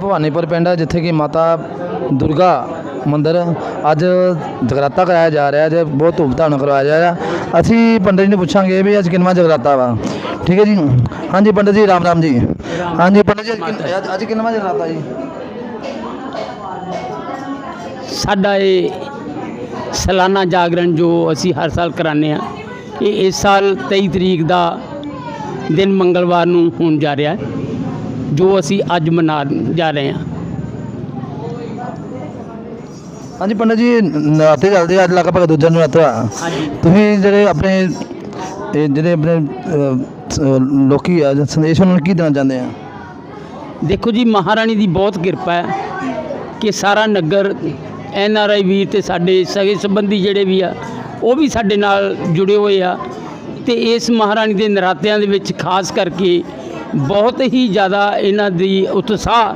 ਭਵਾਨੀਪੁਰ ਪਿੰਡ ਹੈ ਜਿੱਥੇ ਕਿ ਮਾਤਾ ਦੁਰਗਾ ਮੰਦਿਰ ਅੱਜ ਜਗਰਾਤਾ ਕਰਾਇਆ ਜਾ ਰਿਹਾ ਜੇ ਬਹੁਤ ਧੂਮਧਾਮ ਕਰਵਾਇਆ ਜਾ ਰਿਹਾ। ਅਸੀਂ ਪੰਡਿਤ ਨੂੰ ਪੁੱਛਾਂਗੇ ਵੀ ਅੱਜ ਕਿੰਨਾ ਜਗਰਾਤਾ ਵਾ। ਠੀਕ ਹੈ ਜੀ। ਹਾਂਜੀ ਪੰਡਿਤ ਜੀ ਰਾਮ ਰਾਮ ਜੀ। ਹਾਂਜੀ ਪੰਡਿਤ ਜੀ ਅੱਜ ਕਿੰਨ- ਅੱਜ- ਅੱਜ ਜਗਰਾਤਾ ਜੀ ਸਾਡਾ ਇਹ ਸਾਲਾਨਾ ਜਾਗਰਣ ਜੋ ਅਸੀਂ ਹਰ ਸਾਲ ਕਰਾਉਂਦੇ ਆ ਇਹ ਇਸ ਸਾਲ 23 ਤਰੀਕ ਦਾ ਦਿਨ ਮੰਗਲਵਾਰ ਨੂੰ ਹੋਣ ਜਾ ਰਿਹਾ ਹੈ ਜੋ ਅਸੀਂ ਅੱਜ ਮਨਾ ਜਾ ਰਹੇ ਹਾਂ। ਹਾਂਜੀ ਪੰਡਿਤ ਜੀ ਨਰਾਤੇ ਚੱਲਦੇ ਆ, ਅੱਜ ਲਗਭਗ ਦੂਜਾ ਨਰਾਤਾ। ਹਾਂਜੀ। ਤੁਸੀਂ ਜਿਹੜੇ ਆਪਣੇ ਇਹ ਜਿਹੜੇ ਆਪਣੇ ਲੋਕੀ ਆ ਸੰਦੇਸ਼ ਉਹਨਾਂ ਨੂੰ ਕੀ ਦੇਣਾ ਚਾਹੁੰਦੇ ਆ? ਦੇਖੋ ਜੀ, ਮਹਾਰਾਣੀ ਦੀ ਬਹੁਤ ਕਿਰਪਾ ਹੈ ਕਿ ਸਾਰਾ ਨਗਰ, ਐਨ ਆਰ ਆਈ ਵੀਰ ਤੇ ਸਾਡੇ ਸਗੇ ਸੰਬੰਧੀ ਜਿਹੜੇ ਵੀ ਆ, ਉਹ ਵੀ ਸਾਡੇ ਨਾਲ ਜੁੜੇ ਹੋਏ ਆ ਤੇ ਇਸ ਮਹਾਰਾਣੀ ਦੇ ਨਰਾਤਿਆਂ ਦੇ ਵਿੱਚ ਖਾਸ ਕਰਕੇ ਬਹੁਤ ਹੀ ਜ਼ਿਆਦਾ ਇਹਨਾਂ ਦੀ ਉਤਸ਼ਾਹ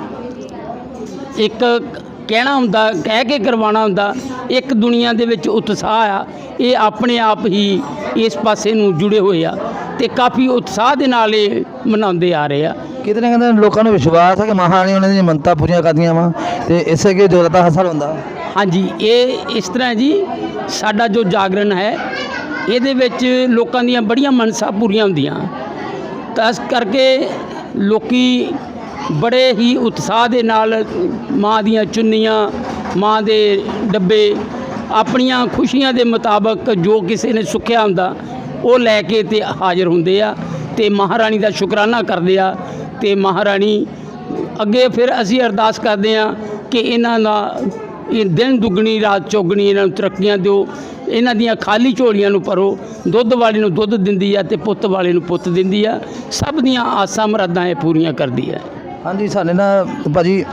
ਇੱਕ ਕਹਿਣਾ ਹੁੰਦਾ ਕਹਿ ਕੇ ਕਰਵਾਉਣਾ ਹੁੰਦਾ ਇੱਕ ਦੁਨੀਆ ਦੇ ਵਿੱਚ ਉਤਸ਼ਾਹ ਆ ਇਹ ਆਪਣੇ ਆਪ ਹੀ ਇਸ ਪਾਸੇ ਨੂੰ ਜੁੜੇ ਹੋਏ ਆ ਤੇ ਕਾਫੀ ਉਤਸ਼ਾਹ ਦੇ ਨਾਲ ਇਹ ਮਨਾਉਂਦੇ ਆ ਰਹੇ ਆ। ਕਿਤੇ ਨਾ ਕਿਤੇ ਲੋਕਾਂ ਨੂੰ ਵਿਸ਼ਵਾਸ ਹੈ ਕਿ ਮਹਾਰਾਣੀ ਉਹਨਾਂ ਦੀਆਂ ਮੰਨਤਾਂ ਪੂਰੀਆਂ ਕਰਦੀਆਂ ਵਾ ਤੇ ਇਸੇ ਕੇ ਜਗਰਾਤਾ ਹਰ ਸਾਲ ਹੁੰਦਾ? ਹਾਂਜੀ ਇਹ ਇਸ ਤਰ੍ਹਾਂ ਜੀ ਸਾਡਾ ਜੋ ਜਾਗਰਣ ਹੈ ਇਹਦੇ ਵਿੱਚ ਲੋਕਾਂ ਦੀਆਂ ਬੜੀਆਂ ਮਨਸਾ ਪੂਰੀਆਂ ਹੁੰਦੀਆਂ। ਤਾਂ ਇਸ ਕਰਕੇ ਲੋਕੀ ਬੜੇ ਹੀ ਉਤਸ਼ਾਹ ਦੇ ਨਾਲ ਮਾਂ ਦੀਆਂ ਚੁੰਨੀਆਂ, ਮਾਂ ਦੇ ਡੱਬੇ, ਆਪਣੀਆਂ ਖੁਸ਼ੀਆਂ ਦੇ ਮੁਤਾਬਕ ਜੋ ਕਿਸੇ ਨੇ ਸੁੱਖਿਆ ਹੁੰਦਾ, ਉਹ ਲੈ ਕੇ ਤੇ ਹਾਜ਼ਰ ਹੁੰਦੇ ਆ ਤੇ ਮਹਾਰਾਣੀ ਦਾ ਸ਼ੁਕਰਾਨਾ ਕਰਦੇ ਆ ਤੇ ਮਹਾਰਾਣੀ ਅੱਗੇ ਫਿਰ ਅਸੀਂ ਅਰਦਾਸ ਕਰਦੇ ਆ ਕਿ ਇਹਨਾਂ ਦਾ ਇਹ ਦਿਨ ਦੁੱਗਣੀ, ਰਾਤ ਚੌਗਣੀ ਇਹਨਾਂ ਨੂੰ ਤਰੱਕੀਆਂ ਦਿਓ, ਇਹਨਾਂ ਦੀਆਂ ਖਾਲੀ ਝੋਲੀਆਂ ਨੂੰ ਭਰੋ, ਦੁੱਧ ਵਾਲੇ ਨੂੰ ਦੁੱਧ ਦਿੰਦੀ ਆ ਤੇ ਪੁੱਤ ਵਾਲੇ ਨੂੰ ਪੁੱਤ ਦਿੰਦੀ ਆ, ਸਭ ਦੀਆਂ ਆਸਾਂ ਮਰਾਦਾਂ ਇਹ ਪੂਰੀਆਂ ਕਰਦੀ ਹੈ ਹਾਂਜੀ ਸਾਡੇ ਨਾਲ ਭਾਜੀ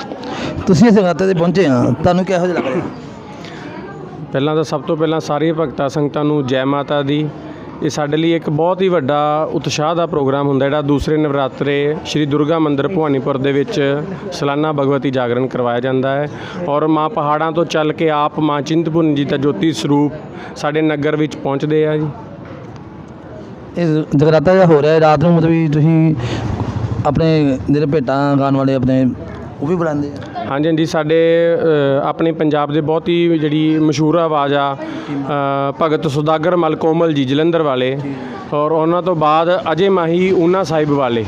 ਤੁਸੀਂ ਇਸ ਜਗਰਾਤੇ ਤੇ ਪਹੁੰਚੇ ਆ ਤੁਹਾਨੂੰ ਕਿਹੋ ਜਿਹਾ ਲੱਗ ਰਿਹਾ? ਪਹਿਲਾਂ ਤਾਂ ਸਭ ਤੋਂ ਪਹਿਲਾਂ ਸਾਰੀਆਂ ਭਗਤਾਂ ਸੰਗਤਾਂ ਨੂੰ ਜੈ ਮਾਤਾ ਦੀ। ਇਹ ਸਾਡੇ ਲਈ ਇੱਕ ਬਹੁਤ ਹੀ ਵੱਡਾ ਉਤਸ਼ਾਹ ਦਾ ਪ੍ਰੋਗਰਾਮ ਹੁੰਦਾ ਜਿਹੜਾ ਦੂਸਰੇ ਨਵਰਾਤਰੇ ਸ਼੍ਰੀ ਦੁਰਗਾ ਮੰਦਿਰ ਭਵਾਨੀਪੁਰ ਦੇ ਵਿੱਚ ਸਾਲਾਨਾ ਭਗਵਤੀ ਜਾਗਰਣ ਕਰਵਾਇਆ ਜਾਂਦਾ ਹੈ। ਔਰ ਮਾਂ ਪਹਾੜਾਂ ਤੋਂ ਚੱਲ ਕੇ ਆਪ ਮਾਂ ਚਿੰਤਪੁਰਨੀ ਜੀ ਦਾ ਜੋਤੀ ਸਰੂਪ ਸਾਡੇ ਨਗਰ ਵਿੱਚ ਪਹੁੰਚਦੇ ਆ ਜੀ। ਇਹ ਜਗਰਾਤਾ ਜਿਹੜਾ ਹੋ ਰਿਹਾ ਹੈ ਰਾਤ ਨੂੰ ਮਤਲਬ ਵੀ ਤੁਸੀਂ ਆਪਣੇ ਜਿਹੜੇ ਭੇਟਾਂ ਗਾਣ ਵਾਲੇ ਆਪਣੇ ਉਹ ਵੀ ਬੁਲਾਉਂਦੇ ਆ? ਹਾਂਜੀ ਹਾਂਜੀ ਸਾਡੇ ਆਪਣੇ ਪੰਜਾਬ ਦੇ ਬਹੁਤ ਹੀ ਜਿਹੜੀ ਮਸ਼ਹੂਰ ਆਵਾਜ਼ ਆ ਭਗਤ ਸੁਦਾਗਰ ਮਲ ਕੋਮਲ ਜੀ ਜਲੰਧਰ ਵਾਲੇ। ਔਰ ਉਹਨਾਂ ਤੋਂ ਬਾਅਦ ਅਜੇ ਮਾਹੀ ਊਨਾ ਸਾਹਿਬ ਵਾਲੇ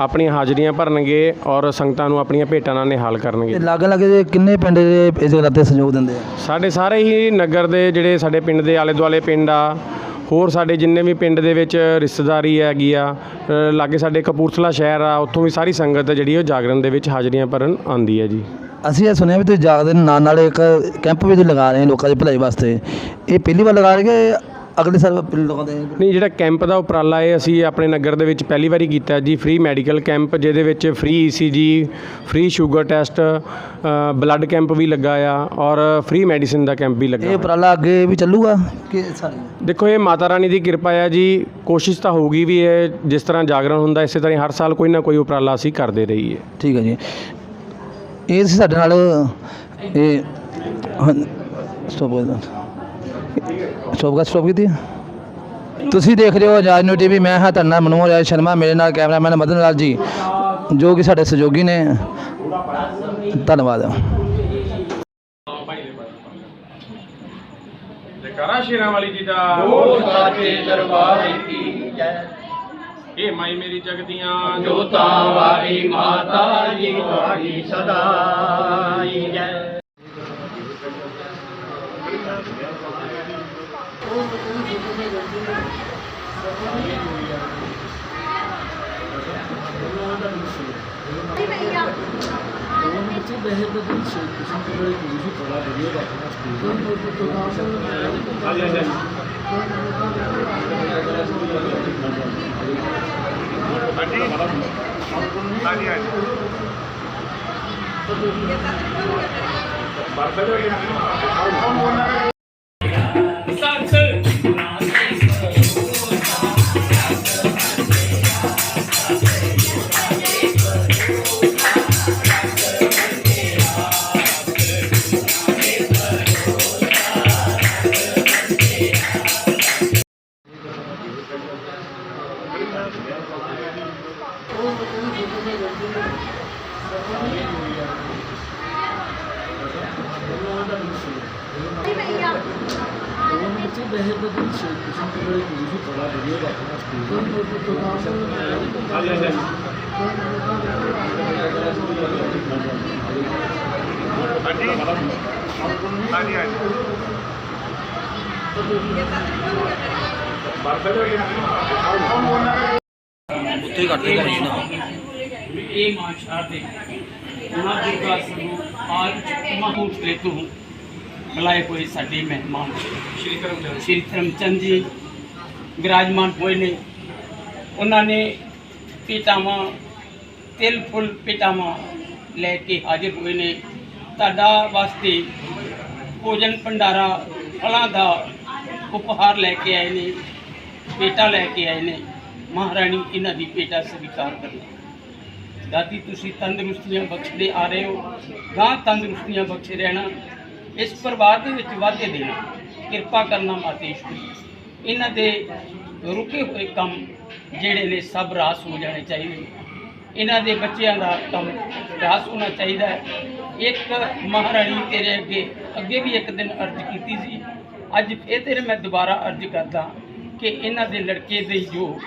ਆਪਣੀਆਂ ਹਾਜ਼ਰੀਆਂ ਭਰਨਗੇ ਔਰ ਸੰਗਤਾਂ ਨੂੰ ਆਪਣੀਆਂ ਭੇਟਾਂ ਨਾਲ ਨਿਹਾਲ ਕਰਨਗੇ। ਤੇ ਲਾਗੇ ਲਾਗੇ ਦੇ ਕਿੰਨੇ ਪਿੰਡ ਦੇ ਇਸ ਜਗਰਾਤੇ ਸਹਿਯੋਗ ਦਿੰਦੇ ਆ? ਸਾਡੇ ਸਾਰੇ ਹੀ ਨਗਰ ਦੇ ਜਿਹੜੇ ਸਾਡੇ ਪਿੰਡ ਦੇ ਆਲੇ ਦੁਆਲੇ ਪਿੰਡ ਆ ਹੋਰ ਸਾਡੇ ਜਿੰਨੇ ਵੀ ਪਿੰਡ ਦੇ ਵਿੱਚ ਰਿਸ਼ਤੇਦਾਰੀ ਹੈਗੀ ਆ ਲਾਗੇ ਸਾਡੇ ਕਪੂਰਥਲਾ ਸ਼ਹਿਰ ਆ, ਉੱਥੋਂ ਵੀ ਸਾਰੀ ਸੰਗਤ ਜਿਹੜੀ ਉਹ ਜਾਗਰਣ ਦੇ ਵਿੱਚ ਹਾਜ਼ਰੀਆਂ ਭਰਨ ਆਉਂਦੀ ਹੈ ਜੀ। ਅਸੀਂ ਇਹ ਸੁਣਿਆ ਵੀ ਤੁਸੀਂ ਜਾਗਦੇ ਦੇ ਨਾਲ ਨਾਲ ਇੱਕ ਕੈਂਪ ਵੀ ਤੁਸੀਂ ਲਗਾ ਰਹੇ ਹੋ ਲੋਕਾਂ ਦੀ ਭਲਾਈ ਵਾਸਤੇ। ਇਹ ਪਹਿਲੀ ਵਾਰ ਲਗਾ ਰਹੇ ਕਿ ਅਗਲੇ ਸਾਲ ਲੋਕਾਂ ਦੇ ਨਹੀਂ ਜਿਹੜਾ ਕੈਂਪ ਦਾ ਉਪਰਾਲਾ ਹੈ ਅਸੀਂ ਆਪਣੇ ਨਗਰ ਦੇ ਵਿੱਚ ਪਹਿਲੀ ਵਾਰੀ ਕੀਤਾ ਜੀ ਫ੍ਰੀ ਮੈਡੀਕਲ ਕੈਂਪ ਜਿਹਦੇ ਵਿੱਚ free ECG free sugar test blood camp ਵੀ ਲੱਗਾ ਆ ਔਰ ਫ੍ਰੀ ਮੈਡੀਸਿਨ ਦਾ ਕੈਂਪ ਵੀ ਇਹ ਲੱਗਾ ਉਪਰਾਲਾ ਅੱਗੇ ਵੀ ਚੱਲੂਗਾ ਕਿ ਸਾਰੇ? ਦੇਖੋ ਇਹ ਮਾਤਾ ਰਾਣੀ ਦੀ ਕਿਰਪਾ ਹੈ ਜੀ ਕੋਸ਼ਿਸ਼ ਤਾਂ ਹੋਊਗੀ ਵੀ ਇਹ ਜਿਸ ਤਰ੍ਹਾਂ ਜਾਗਰਣ ਹੁੰਦਾ ਇਸੇ ਤਰ੍ਹਾਂ ਹੀ ਹਰ ਸਾਲ ਕੋਈ ਨਾ ਕੋਈ ਉਪਰਾਲਾ ਅਸੀਂ ਕਰਦੇ ਰਹੀਏ। ਠੀਕ ਹੈ ਜੀ। ਇਹ ਸੀ ਸਾਡੇ ਨਾਲ ਇਹ ਸਟੋਪ ਸਟੋਪ ਦਾ ਸਟੋਪ ਕੀਤੀ? ਤੁਸੀਂ ਦੇਖ ਰਹੇ ਹੋ ਆਜ਼ਾਦ ਨਿਊ ਟੀਵੀ ਮੈਂ ਹਾਂ ਤੁਹਾਡਾ ਮਨੋਹਰ ਰਾਜ ਸ਼ਰਮਾ ਮੇਰੇ ਨਾਲ ਕੈਮਰਾਮੈਨ ਮਦਨ ਲਾਲ ਜੀ ਜੋ ਕਿ ਸਾਡੇ ਸਹਿਯੋਗੀ ਨੇ। ਧੰਨਵਾਦ। ਜਕਾਰਾ ਸ਼ੇਰਾਂ ਵਾਲੀ ਜੀ ਦਾ ਉਹ ਸਾਚੇ ਦਰਬਾਰ ਕੀ ਜੈ। ਇਹ ਮਾਈ ਮੇਰੀ ਜਗਦੀਆਂ ਜੋਤਾਂ ਵਾਲੀ ਮਾਤਾ ਜੀ ਤੁਹਾਡੀ ਸਦਾਈ ਜੈ। ಬರ್ತಾರೆ Gracias. ਉੱਥੇ ਹੀ ਕੱਟਦੇ ਘਰੇ ਨਾ ਇਹ ਮਾਸ਼ਾ ਦੇ ਮਾਂ ਦੁਰਗਾ ਸਰੂਪ ਆਜ ਮਹੂਰਤ ਦੇ ਤੋਂ ਬੁਲਾਏ ਹੋਏ ਸਾਡੇ ਮਹਿਮਾਨ। ਸ਼੍ਰੀ ਕਰਮਚੰਦ ਸ਼੍ਰੀ ਕਰਮਚੰਦ ਜੀ ਵਿਰਾਜਮਾਨ ਹੋਏ ਨੇ। ਉਹਨਾਂ ਨੇ ਪੀਤਾਵਾਂ ਤਿਲ ਫੁੱਲ ਪੀਤਾਵਾਂ ਲੈ ਕੇ ਹਾਜ਼ਰ ਹੋਏ ਨੇ। ਤੁਹਾਡਾ ਵਾਸਤੇ ਭੋਜਨ ਭੰਡਾਰਾ, ਫਲਾਂ ਦਾ ਉਪਹਾਰ ਲੈ ਕੇ ਆਏ ਨੇ, ਪੇਟਾ ਲੈ ਕੇ ਆਏ ਨੇ। ਮਹਾਰਾਣੀ ਇਹਨਾਂ ਦੀ ਪੇਟਾ ਸਵੀਕਾਰ ਕਰਨਾ ਦਾਦੀ, ਤੁਸੀਂ ਤੰਦਰੁਸਤੀਆਂ ਬਖਸ਼ਦੇ ਆ ਰਹੇ ਹੋ। ਗਾਂ ਤੰਦਰੁਸਤੀਆਂ ਬਖਸ਼ੇ ਰਹਿਣਾ, ਇਸ ਪਰਿਵਾਰ ਦੇ ਵਿੱਚ ਵਾਧੇ ਦੇਣਾ। ਕਿਰਪਾ ਕਰਨਾ ਮਾਤੇ ਮਾਤੇਸ਼ਵਰੀ ਇਹਨਾਂ ਦੇ ਰੁਕੇ ਹੋਏ ਕੰਮ ਜਿਹੜੇ ਨੇ ਸਭ ਰਾਸ ਹੋ ਜਾਣੇ ਚਾਹੀਦੇ ਇਹਨਾਂ ਦੇ ਬੱਚਿਆਂ ਦਾ ਕੰਮ ਰਾਸ ਹੋਣਾ ਚਾਹੀਦਾ ਹੈ। ਇੱਕ ਮਹਾਰਾਣੀ ਤੇਰੇ ਅੱਗੇ ਅੱਗੇ ਵੀ ਇੱਕ ਦਿਨ ਅਰਜ਼ ਕੀਤੀ ਸੀ। ਅੱਜ ਫੇਰ ਤੇਰੇ ਮੈਂ ਦੁਬਾਰਾ ਅਰਜ਼ ਕਰਦਾ ਕਿ ਇਹਨਾਂ ਦੇ ਲੜਕੇ ਦੇ ਜੋ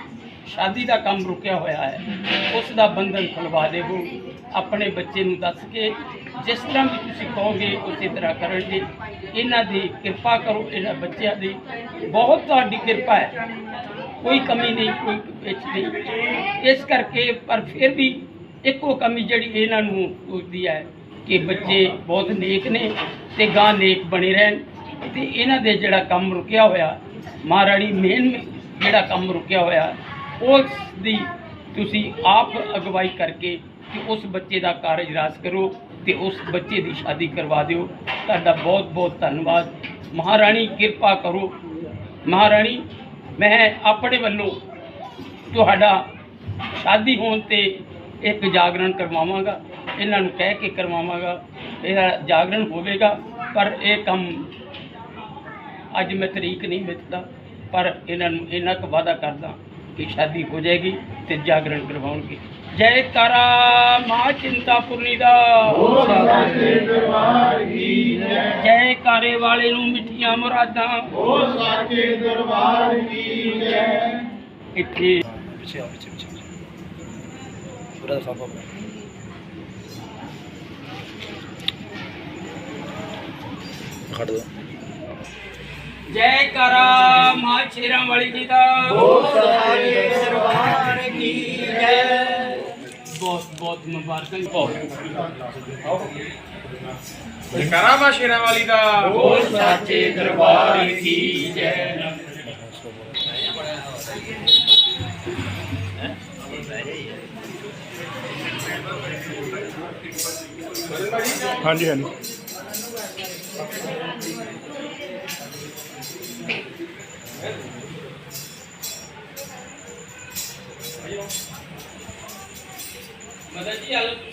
ਸ਼ਾਦੀ ਦਾ ਕੰਮ ਰੁਕਿਆ ਹੋਇਆ ਹੈ, ਉਸ ਦਾ ਬੰਧਨ ਖੁਲਵਾ ਦੇਵੋ। ਆਪਣੇ ਬੱਚੇ ਨੂੰ ਦੱਸ ਕੇ ਜਿਸ ਤਰ੍ਹਾਂ ਵੀ ਤੁਸੀਂ ਕਹੋਗੇ, ਉਸੇ ਤਰ੍ਹਾਂ ਕਰਨਗੇ। ਇਹਨਾਂ ਦੀ ਕਿਰਪਾ ਕਰੋ, ਇਹਨਾਂ ਬੱਚਿਆਂ ਦੀ। ਬਹੁਤ ਤੁਹਾਡੀ ਕਿਰਪਾ ਹੈ। ਕੋਈ ਕਮੀ ਨਹੀਂ, ਕੋਈ ਵਿੱਚ ਨਹੀਂ। ਇਸ ਕਰਕੇ, ਪਰ ਫਿਰ ਵੀ ਇੱਕੋ ਕਮੀ ਜਿਹੜੀ ਇਹਨਾਂ ਨੂੰ ਹੁੰਦੀ ਹੈ ਕਿ ਬੱਚੇ ਬਹੁਤ ਨੇਕ ਨੇ ਤੇ ਗਾਂ ਨੇਕ ਬਣੇ ਰਹਿਣ। ਤੇ ਇਹਨਾਂ ਦੇ ਜਿਹੜਾ ਕੰਮ ਰੁਕਿਆ ਹੋਇਆ, ਮਹਾਰਾਣੀ ਮੇਨ ਜਿਹੜਾ ਕੰਮ ਰੁਕਿਆ ਹੋਇਆ, ਉਸ ਦੀ ਤੁਸੀਂ ਆਪ ਅਗਵਾਈ ਕਰਕੇ ਕਿ ਉਸ ਬੱਚੇ ਦਾ ਕਾਰਜ ਰਾਸ ਕਰੋ ਤੇ ਉਸ ਬੱਚੇ ਦੀ ਸ਼ਾਦੀ ਕਰਵਾ ਦਿਓ। ਤੁਹਾਡਾ ਬਹੁਤ ਬਹੁਤ ਧੰਨਵਾਦ। ਮਹਾਰਾਣੀ, ਕਿਰਪਾ ਕਰੋ। ਮਹਾਰਾਣੀ, ਮੈਂ ਆਪਣੇ ਵੱਲੋਂ ਤੁਹਾਡਾ ਸ਼ਾਦੀ ਹੋਣ ਤੇ ਇੱਕ ਜਾਗਰਣ ਕਰਵਾਵਾਂਗਾ। ਇਹਨਾਂ ਨੂੰ ਕਹਿ ਕੇ ਕਰਵਾਵਾਂਗਾ। ਇਹਦਾ ਜਾਗਰਣ ਹੋਵੇਗਾ, ਪਰ ਇਹ ਕੰਮ ਅੱਜ ਮੈਂ ਤਰੀਕ ਨਹੀਂ ਮਿੱਥਦਾ ਪਰ ਇਹਨਾਂ ਨੂੰ ਇੰਨਾ ਕੁ ਵਾਅਦਾ ਕਰਦਾ ਕਿ ਸ਼ਾਦੀ ਹੋ ਜਾਏਗੀ ਤੇ ਜਾਗਰਣ ਕਰਵਾਉਣਗੇ। ਜੈ ਕਾਰਾ ਮਾਂ ਚਿੰਤਾਪੁਰਨੀ ਦਾ। ਜੈ ਕਾਰੇ ਵਾਲੇ ਨੂੰ ਮਿੱਠੀਆਂ ਮੁਰਾਦਾਂ। ਇੱਥੇ ਪਿੱਛੇ ਆ, ਪਿੱਛੇ ਪਿੱਛੇ ਪੂਰਾ ਦਫਾਫਾ ਖੜ ਦੋ ਜੈ ਕਾਰਾ ਮਾਂ ਸ਼ੇਰਾਂ ਵਾਲੀ ਜੀ ਦਾ। ਬਹੁਤ ਬਹੁਤ ਮੁਬਾਰਕਾਂ ਬਹੁਤ। ਕਰਾਂ ਮਾ ਸ਼ੇਰਾਂ ਵਾਲੀ ਦਾ। ਬੋਲ ਸਾਚੇ ਦਰਬਾਰ ਕੀ ਜੈ। ਹਾਂਜੀ ਹਾਂਜੀ। ਮਦਦ ਜੀ ਆਲੋ